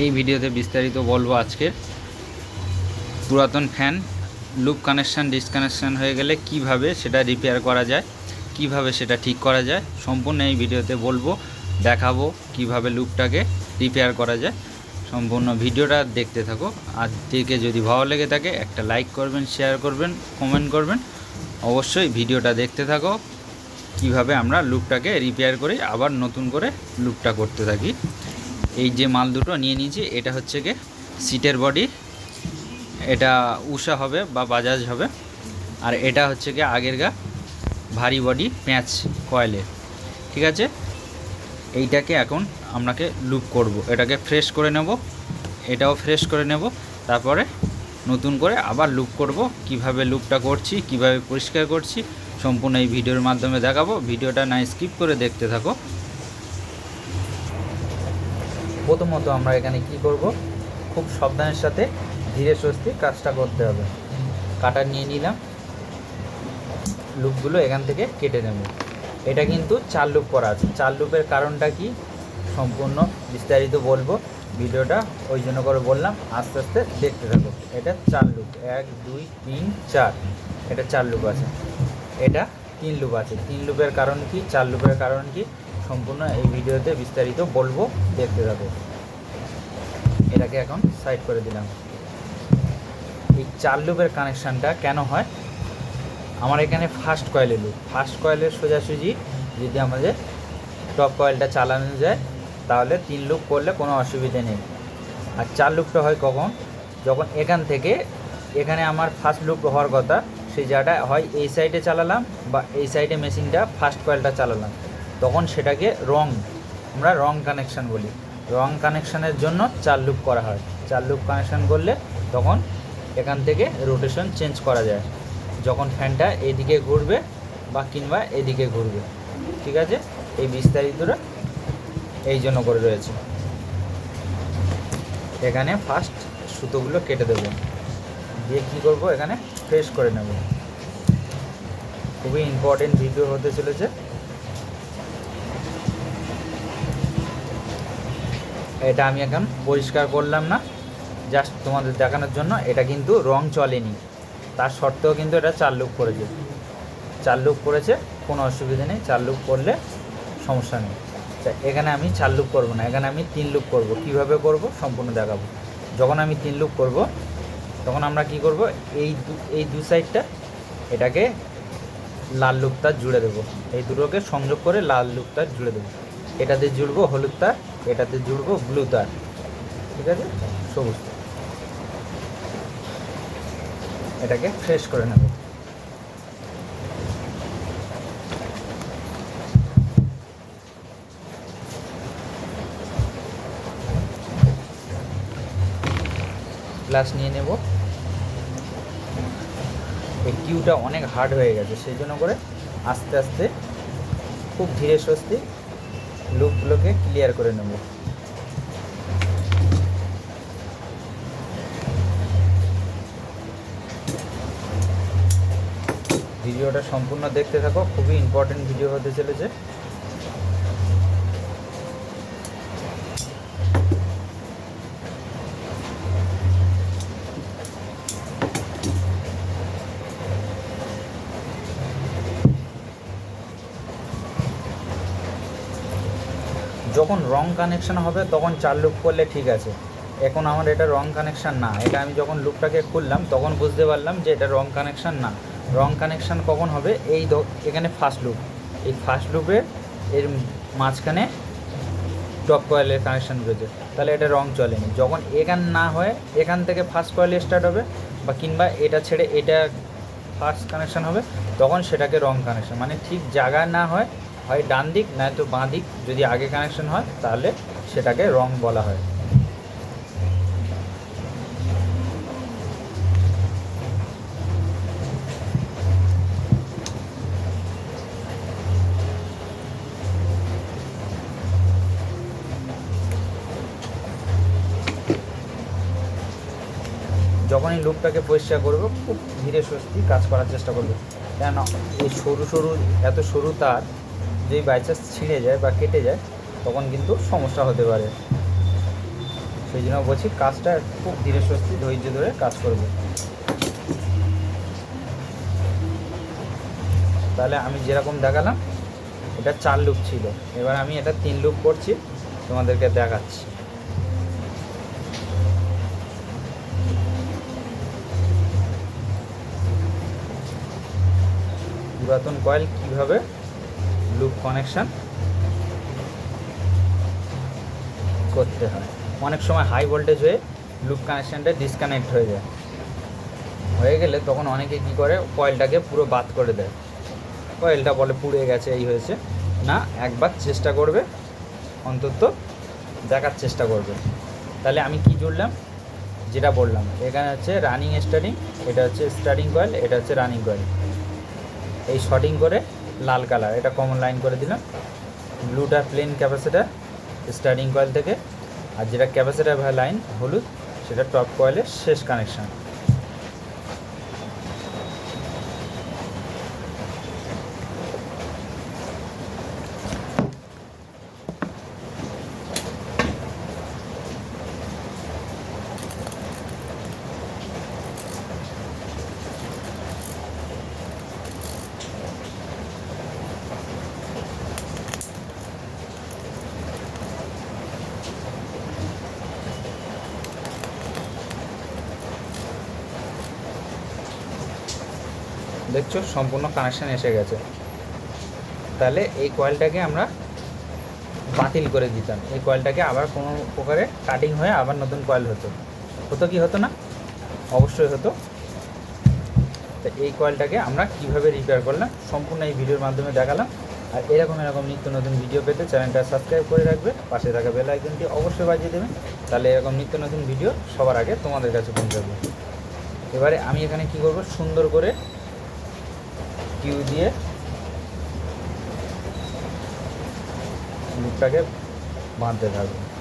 এই ভিডিওতে বিস্তারিত বলব আজকে। পুরাতন ফ্যান লুপ কানেকশান ডিসকানেকশান হয়ে গেলে কীভাবে সেটা রিপেয়ার করা যায়, কীভাবে সেটা ঠিক করা যায়, সম্পূর্ণ এই ভিডিওতে বলব, দেখাবো কীভাবে লুপটাকে রিপেয়ার করা যায়। সম্পূর্ণ ভিডিওটা দেখতে থাকো। আর দেখে যদি ভালো লেগে থাকে, একটা লাইক করবেন শেয়ার করবেন কমেন্ট করবেন। অবশ্যই ভিডিওটা দেখতে থাকো। কীভাবে আমরা লুপটাকে রিপেয়ার করে আবার নতুন করে লুপটা করতে থাকি। এই যে মাল দুটো নিয়ে নিয়েছি, এটা হচ্ছে গিয়ে সিটের বডি, এটা উষা হবে বা বাজাজ হবে, আর এটা হচ্ছে গিয়ে আগের গা ভারী বডি প্যাঁচ কয়েলের ঠিক আছে? এইটাকে এখন আপনাকে লুপ করব, এটাকে ফ্রেশ করে নেব, এটাও ফ্রেশ করে নেব, তারপরে নতুন করে আবার লুপ করব, কীভাবে লুপটা করছি, কীভাবে পরিষ্কার করছি, সম্পূর্ণ এই ভিডিওর মাধ্যমে দেখাবো, ভিডিওটা না স্কিপ করে দেখতে থাকো। প্রথমত আমরা এখানে কি করব? খুব সাবধানের সাথে ধীরে সুস্থে কাজটা করতে হবে। কাটা নিয়ে নিলাম। লুপগুলো এখান থেকে কেটে নেব। এটা কিন্তু চার লুপ করা আছে। চার লুপের কারণটা কি? সম্পূর্ণ বিস্তারিত বলব। ভিডিওটা ওই জন্য করে বললাম, আস্তে আস্তে দেখতে থাকো। এটা চার লুপ। এক, দুই, তিন, চার। এটা চার লুপ আছে। এটা তিন লুপ আছে। তিন লুপের কারণ কি? চার লুপের কারণ কি? সম্পূর্ণ এই ভিডিওতে বিস্তারিত বলব, দেখতে থাকো। এটাকে এখন সাইড করে দিলাম। এই চার লুপের কানেকশানটা কেন হয়? আমার এখানে ফার্স্ট কয়েলের লুপ ফার্স্ট কয়েলের সোজাসুজি যদি আমাদের টপ কয়েলটা চালানো যায়, তাহলে তিন লুপ করলে কোনো অসুবিধে নেই। আর চার লুপটা হয় কখন? যখন এখান থেকে এখানে আমার ফার্স্ট লুপ হওয়ার কথা, সেই জায়গাটা হয় এই সাইডে চালালাম বা এই সাইডে মেশিনটা ফার্স্ট কয়েলটা চালালাম। তখন সেটাকে রং, আমরা রং কানেকশান বলি। রং কানেকশানের জন্য চার লুপ করা হয়। চার লুপ কানেকশান করলে তখন এখান থেকে রোটেশন চেঞ্জ করা যায়। যখন ফ্যানটা এদিকে ঘুরবে বা কিংবা এদিকে ঘুরবে। ঠিক আছে? এই বিস্তারিতটা এই জন্য করে রয়েছে। এখানে ফার্স্ট সুতোগুলো কেটে দেবো। দিয়ে কী করব? এখানে ফ্রেশ করে নেব। খুবই ইম্পর্টেন্ট ভিডিও হতে চলেছে। এটা আমি এখন পরিষ্কার করলাম না। জাস্ট তোমাদের দেখানোর জন্য, এটা কিন্তু রং চলেনি। তার সত্ত্বেও কিন্তু এটা চার লুক করেছে। চার লুক করেছে, কোনো অসুবিধা নেই। চার লুক করলে সমস্যা নেই। এখানে আমি চার লুক করব না, এখানে আমি তিন লুক করব। কীভাবে করব সম্পূর্ণ দেখাবো। যখন আমি তিন লুক করব, তখন আমরা কি করব? এই এই দু সাইডটা এটাকে লাল লুক তার জুড়ে দেবো। এই দুটোকে সংযোগ করে লাল লুক তার জুড়ে দেবো। এটাতে জুড়বো হলুদ তার, এটাতে জুড়বো ব্লু তার। ঠিক আছে? সবুজ। এটাকে ফ্রেশ করে নেব। গ্লাস নিয়ে নেব। এই কিউটা অনেক হার্ড হয়ে গেছে, সেই জন্য করে আস্তে আস্তে খুব ধীরে সুস্থে লুপগুলোকে ক্লিয়ার করে নেব। ভিডিওটা সম্পূর্ণ দেখতে থাকো খুবই ইম্পর্টেন্ট ভিডিও হতে চলেছে। যখন রং কানেকশান হবে, তখন চার লুপ করলে ঠিক আছে। এখন আমার এটা রং কানেকশান না। এটা আমি যখন লুপটাকে খুললাম, তখন বুঝতে পারলাম যে এটা রং কানেকশান না। রং কানেকশান কখন হবে? এই এখানে ফার্স্ট লুপ এই ফার্স্ট লুপে এর মাঝখানে টপ কয়েলের কানেকশান রয়েছে। তাহলে এটা রং চলেনি যখন এখান না হয় এখান থেকে ফার্স্ট কয়েল স্টার্ট হবে, বা কিংবা এটা ছেড়ে এটা ফার্স্ট কানেকশান হবে, তখন সেটাকে রং কানেকশান মানে ঠিক জায়গা না হয় হয় ডান দিক নয়তো বাঁ দিক, যদি আগে কানেকশন হয়, তাহলে সেটাকে রং বলা হয়। যখনই লুপটাকে পরিষ্কার করব, খুব ধীরে সুস্থি কাজ করার চেষ্টা করবে। কেন এই সরু সরু এত সরু তার যেই বাইচান্স ছিঁড়ে যায় বা কেটে যায়, তখন কিন্তু সমস্যা হতে পারে। সেই জন্য বলছি কাজটা খুব ধীরে সুস্থি ধৈর্য ধরে কাজ করবে। তাহলে আমি যেরকম দেখালাম, এটা চার লুপ ছিল। এবার আমি এটা তিন লুপ করছি, তোমাদেরকে দেখাচ্ছি। পুরাতন কয়েল কীভাবে লুপ কানেকশান করতে হয়। অনেক সময় হাই ভোল্টেজ হয়ে লুপ কানেকশনটা ডিসকানেক্ট হয়ে যায়। হয়ে গেলে তখন অনেকে কি করে? কয়েলটাকে পুরো বাদ করে দেয়। কয়েলটা বলে পুড়ে গেছে, এই হয়েছে। না, একবার চেষ্টা করবে, অন্তত দেখার চেষ্টা করবে। তাহলে আমি কি জুড়লাম? যেটা বললাম, এখানে হচ্ছে রানিং স্টার্টিং এটা হচ্ছে স্টার্টিং কয়েল এটা হচ্ছে রানিং কয়েল এই শর্টিং করে লাল কালার এটা কমন লাইন করে দিলাম। ব্লুটা প্লেন ক্যাপাসিটার স্টার্টিং কয়েল থেকে। আর যেটা ক্যাপাসিটার লাইন হলুদ, সেটা টপ কয়েলের শেষ কানেকশান দেখছ, সম্পূর্ণ কানেকশান এসে গেছে। তাহলে এই কয়েলটাকে আমরা বাতিল করে দিতাম। এই কয়েলটাকে আবার কোনো প্রকারে কাটিং হয়ে আবার নতুন কয়েল হতো। হতো কি হতো না? অবশ্যই হতো। তো এই কয়েলটাকে আমরা কীভাবে রিপেয়ার করলাম, সম্পূর্ণ এই ভিডিওর মাধ্যমে দেখালাম। আর এরকম এরকম নিত্য নতুন ভিডিও পেতে চ্যানেলটা সাবস্ক্রাইব করে রাখবে, পাশে থাকা বেল আইকনটি অবশ্যই বাজিয়ে দেবে। তাহলে এরকম নিত্য নতুন ভিডিও সবার আগে তোমাদের কাছে পৌঁছাবে। এবারে আমি এখানে কি করব? সুন্দর করে কিউ দিয়ে মুখটাকে বাঁধতে থাকব।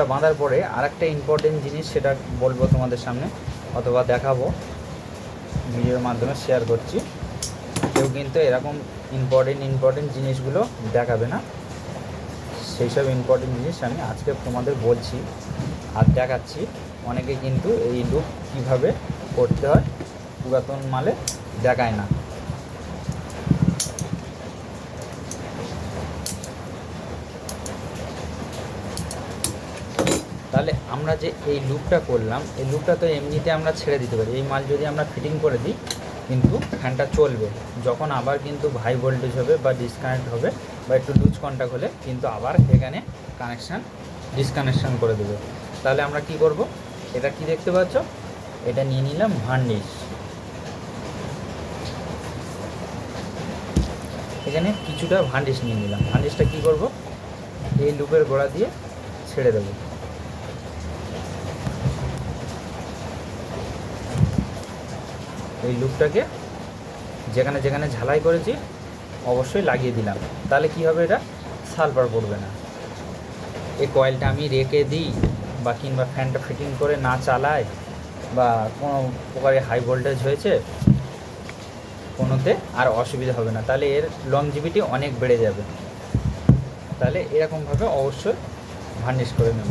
লুকটা বাঁধার পরে আরেকটা ইম্পর্টেন্ট জিনিস সেটা বলব তোমাদের সামনে অথবা দেখাবো। ভিডিওর মাধ্যমে শেয়ার করছি। কেউ কিন্তু এরকম ইম্পর্টেন্ট ইম্পর্টেন্ট জিনিসগুলো দেখাবে না। সেই সব ইম্পর্টেন্ট জিনিস আমি আজকে তোমাদের বলছি আর দেখাচ্ছি। অনেকে কিন্তু এই লুক কীভাবে করতে হয়, পুরাতন মালে দেখায় না তাহলে আমরা যে এই লুপটা করলাম, এই লুপটা তো এমনিতে আমরা ছেড়ে দিতে পারি। এই মাল যদি আমরা ফিটিং করে দিই, কিন্তু ফ্যানটা চলবে। যখন আবার কিন্তু হাই ভোল্টেজ হবে বা ডিসকানেক্ট হবে বা একটু লুজ কন্ট্যাক্ট হলে, কিন্তু আবার এখানে কানেকশান ডিসকানেকশান করে দেবে। তাহলে আমরা কি করব? এটা কি দেখতে পাচ্ছ? এটা নিয়ে নিলাম ভার্নিশ এখানে কিছুটা ভান্ডিশ নিয়ে নিলাম। ভান্ডিশটা কি করব? এই লুপের গোড়া দিয়ে ছেড়ে দেবো। এই লুপটাকে যেখানে যেখানে ঝালাই করেছি, অবশ্যই লাগিয়ে দিলাম। তাহলে কি হবে এটা? সালফার পড়বে না। এই কয়েলটা আমি রেখে দিই বা কিংবা ফ্যানটা ফিটিং করে না চালাই বা কোনো প্রকারে হাই ভোল্টেজ হয়েছে, কোনোতে আর অসুবিধা হবে না। তাহলে এর লংজিভিটি অনেক বেড়ে যাবে। তাহলে এরকমভাবে অবশ্যই ভার্নিশ করে নেব।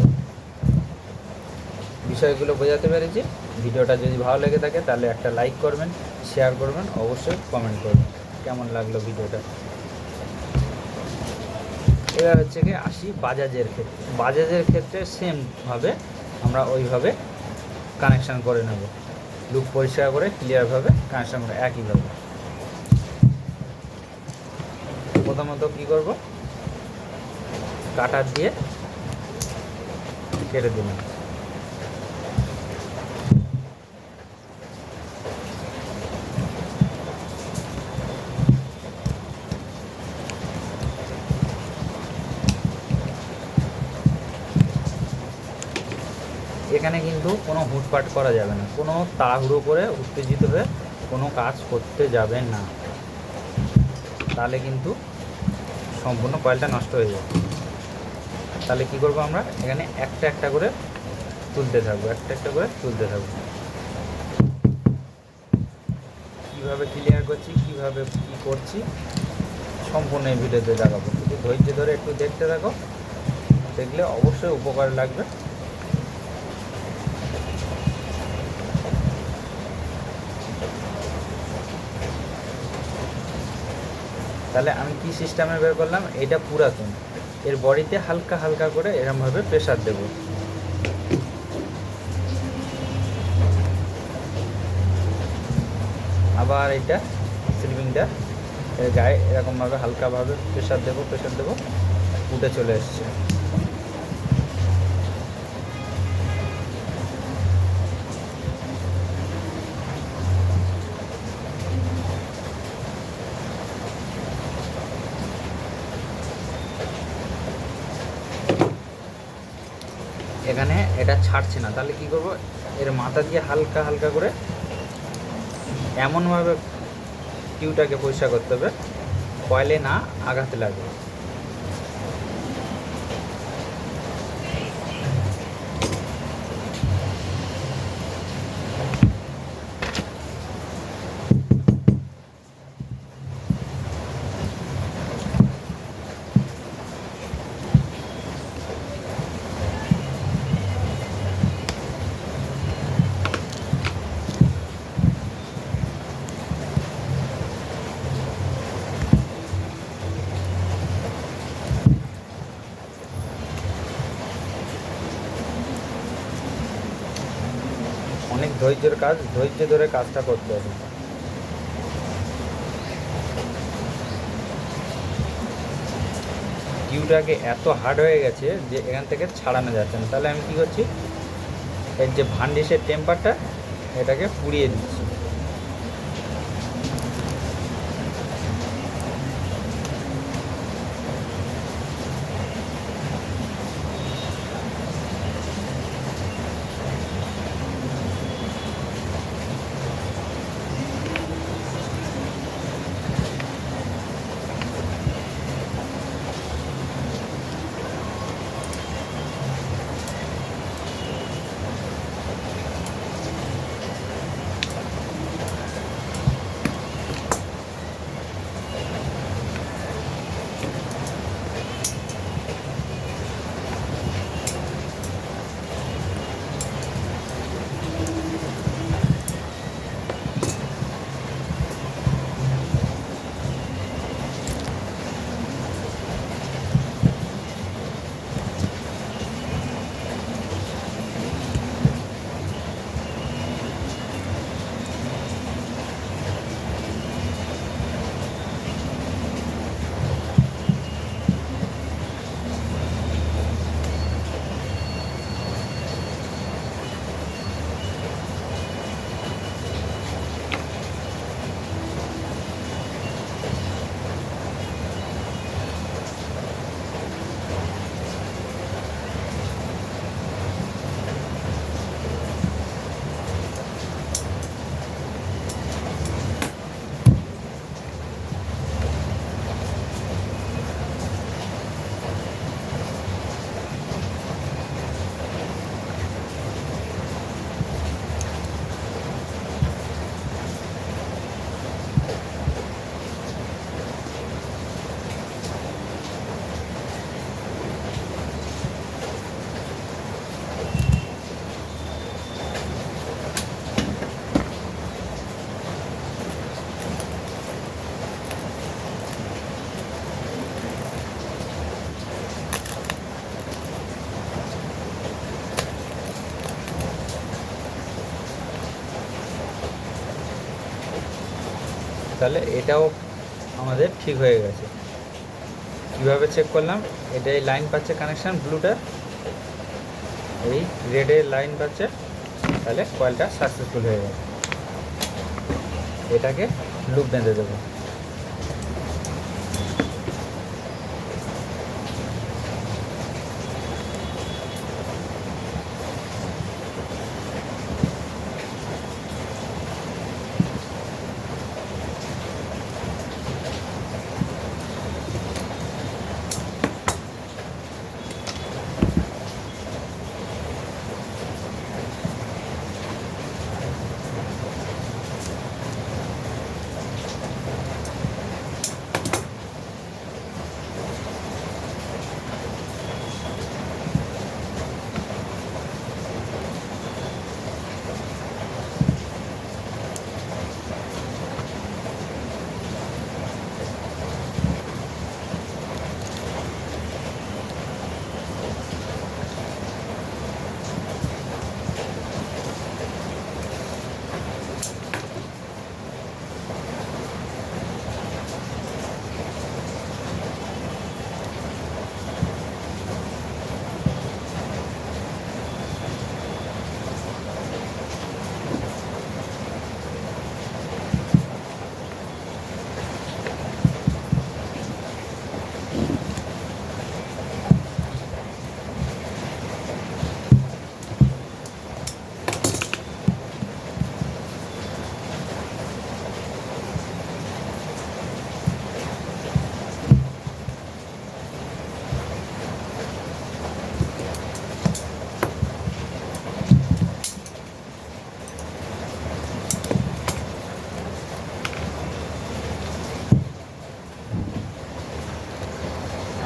বিষয়গুলো বোঝাতে পেরেছি? ভিডিওটা যদি ভালো লেগে থাকে, তাহলে একটা লাইক করবেন শেয়ার করবেন, অবশ্যই কমেন্ট করবেন। কেমন লাগল ভিডিওটা? এবার হচ্ছে কি আসি বাজাজের ক্ষেত্রে। বাজাজের ক্ষেত্রে সেমভাবে আমরা ওইভাবে কানেকশান করে নেব। লুপ পরিষ্কার করে ক্লিয়ারভাবে কানেকশন করে একইভাবে প্রথমত কী করব? কাটার দিয়ে কেটে দিলাম এখানে কিন্তু কোনো হুটপাট করা যাবে না। কোনো তাড়াহুড়ো করে উত্তেজিত হয়ে কোনো কাজ করতে যাবে না। তাহলে কিন্তু সম্পূর্ণ কয়েলটা নষ্ট হয়ে যাবে। তাহলে কি করব আমরা? এখানে একটা একটা করে তুলতে থাকব, একটা একটা করে তুলতে থাকব। কীভাবে ক্লিয়ার করছি, কীভাবে কী করছি, সম্পূর্ণ এই ভিডিওতে দেখাবো। ধৈর্য ধরে একটু দেখতে থাকো। দেখলে অবশ্যই উপকার লাগবে। তাহলে আমি কি সিস্টেমে বের করলাম? এটা পুরাতন। এর বডিতে হালকা হালকা করে এরমভাবে প্রেশার দেব। আবার এটা স্লিপিংটা গায়ে এরকমভাবে হালকাভাবে প্রেশার দেবো প্রেশার দেবো। উঠে চলে এসছে। এখানে এটা ছাড়ছে না। তাহলে কি করব? এর মাথা দিয়ে হালকা হালকা করে এমনভাবে টিউটাকে পরিষ্কার করতে হবে। কয়েলে না আঘাতে লাগে ধৈর্যের কাজ, ধৈর্য ধরে কাজটা করতে হবে। কিউটাকে এত হার্ড হয়ে গেছে যে এখান থেকে ছাড়ানো যাচ্ছে না। তাহলে আমি কী করছি? এর যে ভান্ডিসের টেম্পারটা এটাকে পুড়িয়ে দিচ্ছি। তাহলে এটাও আমাদের ঠিক হয়ে গেছে। কীভাবে চেক করলাম? এটা এই লাইন পাচ্ছে কানেকশান ব্লুটা এই রেডের লাইন পাচ্ছে, তাহলে কয়েলটা সাকসেসফুল হয়ে গেছে। এটাকে লুপ বেঁধে দেবো।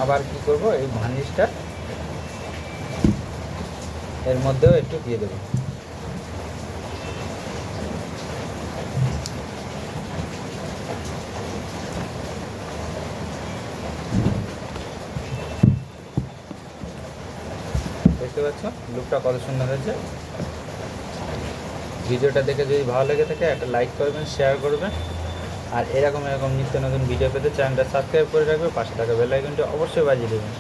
আবার কি করব? এই ভার্নিশটা এর মধ্যেও একটু দিয়ে দেবো। দেখতে পাচ্ছ? লুকটা কত সুন্দর হয়েছে। ভিডিওটা দেখে যদি ভালো লেগে থাকে, একটা লাইক করবেন শেয়ার করবেন। আর এরকম এরকম নিত্য নতুন ভিডিও পেতে চ্যানেলটা সাবস্ক্রাইব করে রাখবে, পাশে থাকা বেল আইকনটি অবশ্যই বাজিয়ে দেবেন।